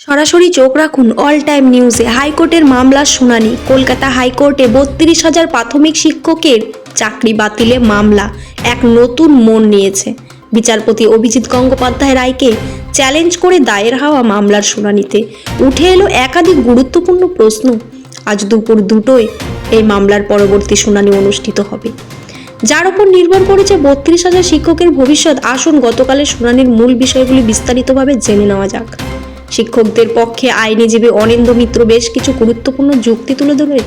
সরাসরি চোখ রাখুন অল টাইম নিউজে হাইকোর্টের মামলার শুনানি। কলকাতা হাইকোর্টে বত্রিশ হাজার প্রাথমিক শিক্ষকের চাকরি বাতিলে মামলা এক নতুন মন নিয়েছে। বিচারপতি অভিজিৎ গঙ্গোপাধ্যায় রায়কে চ্যালেঞ্জ করে দায়ের হওয়া মামলার শুনানিতে উঠে এলো একাধিক গুরুত্বপূর্ণ প্রশ্ন। আজ দুপুর দুটোয় এই মামলার পরবর্তী শুনানি অনুষ্ঠিত হবে। যার উপর নির্ভর করেছে বত্রিশ হাজার শিক্ষকের ভবিষ্যৎ আসুন গতকালের শুনানির মূল বিষয়গুলি বিস্তারিতভাবে জেনে নেওয়া যাক। শিক্ষকদের পক্ষে আইনজীবী অনিন্দ মিত্র বেশ কিছু গুরুত্বপূর্ণ যুক্তি তুলে ধরেন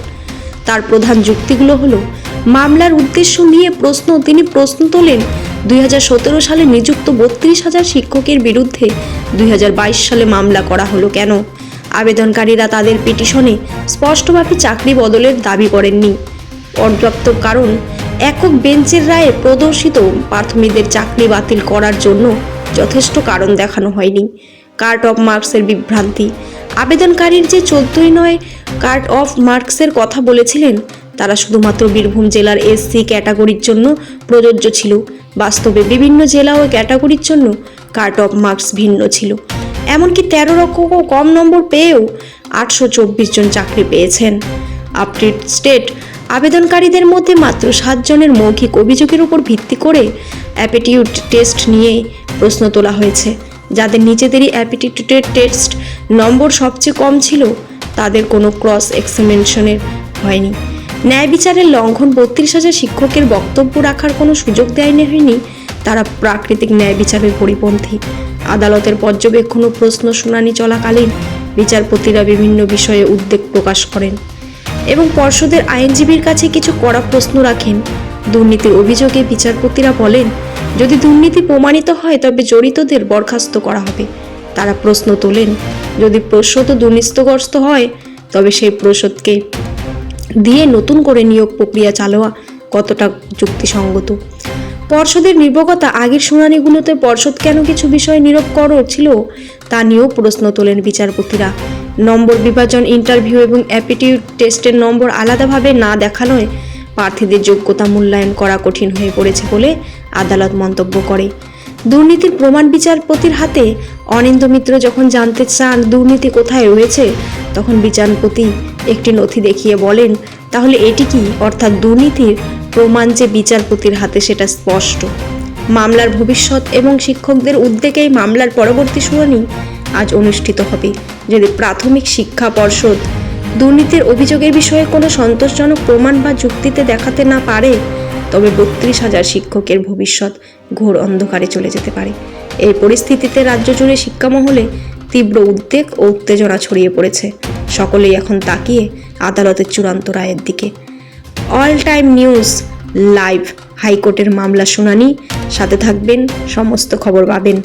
তার প্রধান যুক্তিগুলো হলো, মামলার উদ্দেশ্য নিয়ে প্রশ্ন, তিনি প্রশ্ন তোলেন, দুই হাজার সতেরো সালে নিযুক্ত বত্রিশ হাজার শিক্ষকের বিরুদ্ধে দুই হাজার বাইশ সালে মামলা করা হলো কেন? আবেদনকারীরা তাদের পিটিশনে স্পষ্টভাবে চাকরি বদলের দাবি করেননি। পর্যাপ্ত কারণ, একক বেঞ্চের রায়ে প্রদর্শিত প্রাথমিকদের চাকরি বাতিল করার জন্য যথেষ্ট কারণ দেখানো হয়নি। কার্ট অফ মার্কসের বিভ্রান্তি। আবেদনকারীর যে চোদ্দই নয় কার্ট অফ মার্কসের কথা বলেছিলেন, তারা শুধুমাত্র বীরভূম জেলার এসসি ক্যাটাগরির জন্য প্রযোজ্য ছিল। বাস্তবে বিভিন্ন জেলা ও ক্যাটাগরির জন্য কার্ট অফ মার্কস ভিন্ন ছিল। এমনকি তেরো লক্ষ কম নম্বর পেয়েও আটশো চব্বিশ জন চাকরি পেয়েছেন। আপডেট স্টেট আবেদনকারীদের মধ্যে মাত্র সাতজনের মৌখিক অভিযোগের উপর ভিত্তি করে অ্যাপিটিউড টেস্ট নিয়ে প্রশ্ন তোলা হয়েছে। যাদের নিজেদেরই অ্যাপিটিউডের টেস্ট নম্বর সবচেয়ে কম ছিল, তাদের কোনো ক্রস এক্সামিনেশনের হয়নি। ন্যায় বিচারের লঙ্ঘন বত্রিশ হাজার শিক্ষকের বক্তব্য রাখার কোনো সুযোগ দেয়নি, হয়নি। তারা প্রাকৃতিক ন্যায় বিচারের পরিপন্থী। আদালতের পর্যবেক্ষণ ও প্রশ্ন শুনানি চলাকালীন বিচারপতিরা বিভিন্ন বিষয়ে উদ্বেগ প্রকাশ করেন এবং পর্ষদের আইনজীবীর কাছে কিছু কড়া প্রশ্ন রাখেন। দুর্নীতির অভিযোগে বিচারপতিরা বলেন, যদি দুর্নীতি প্রমাণিত হয় তবে জড়িতদের বরখাস্ত করা হবে। তারা প্রশ্ন তোলেন, যদি প্রসূত দুর্নীতিগ্রস্ত হয় তবে সেই প্রসূতকে দিয়ে নতুন করে নিয়োগ প্রক্রিয়া চালাওয়া কতটা যুক্তিসঙ্গত? পর্ষদের নির্ভরতা আগের শুনানিগুলোতে পর্ষদ কেন কিছু বিষয় নীরব কর ছিল তা নিয়েও প্রশ্ন তোলেন বিচারপতিরা। নম্বর বিভাজন, ইন্টারভিউ এবং অ্যাপিটিউড টেস্টের নম্বর আলাদাভাবে না দেখানোয় প্রার্থীদের যোগ্যতা মূল্যায়ন করা কঠিন হয়ে পড়েছে বলে আদালত মন্তব্য করে। দুর্নীতির প্রমাণ বিচারপতির হাতে অনিন্দ মিত্র যখন জানতে চান দুর্নীতি কোথায় রয়েছে, তখন বিচারপতি একটি নথি দেখিয়ে বলেন, তাহলে এটি কি? অর্থাৎ দুর্নীতির প্রমাণ যে বিচারপতির হাতে সেটা স্পষ্ট। মামলার ভবিষ্যৎ এবং শিক্ষকদের উদ্যোগেই মামলার পরবর্তী শুনানি আজ অনুষ্ঠিত হবে। যদি প্রাথমিক শিক্ষা পর্ষদ দুর্নীতির অভিযোগের বিষয়ে কোনো সন্তোষজনক প্রমাণ বা যুক্তিতে দেখাতে না পারে, তবে বত্রিশ হাজার শিক্ষকের ভবিষ্যৎ ঘোর অন্ধকারে চলে যেতে পারে। এই পরিস্থিতিতে রাজ্য জুড়ে শিক্ষামহলে তীব্র উদ্বেগ ও উত্তেজনা ছড়িয়ে পড়েছে। সকলেই এখন তাকিয়ে আদালতের চূড়ান্ত রায়ের দিকে। অল টাইম নিউজ, লাইভ, হাইকোর্টের মামলা শুনানি, সাথে থাকবেন, সমস্ত খবর পাবেন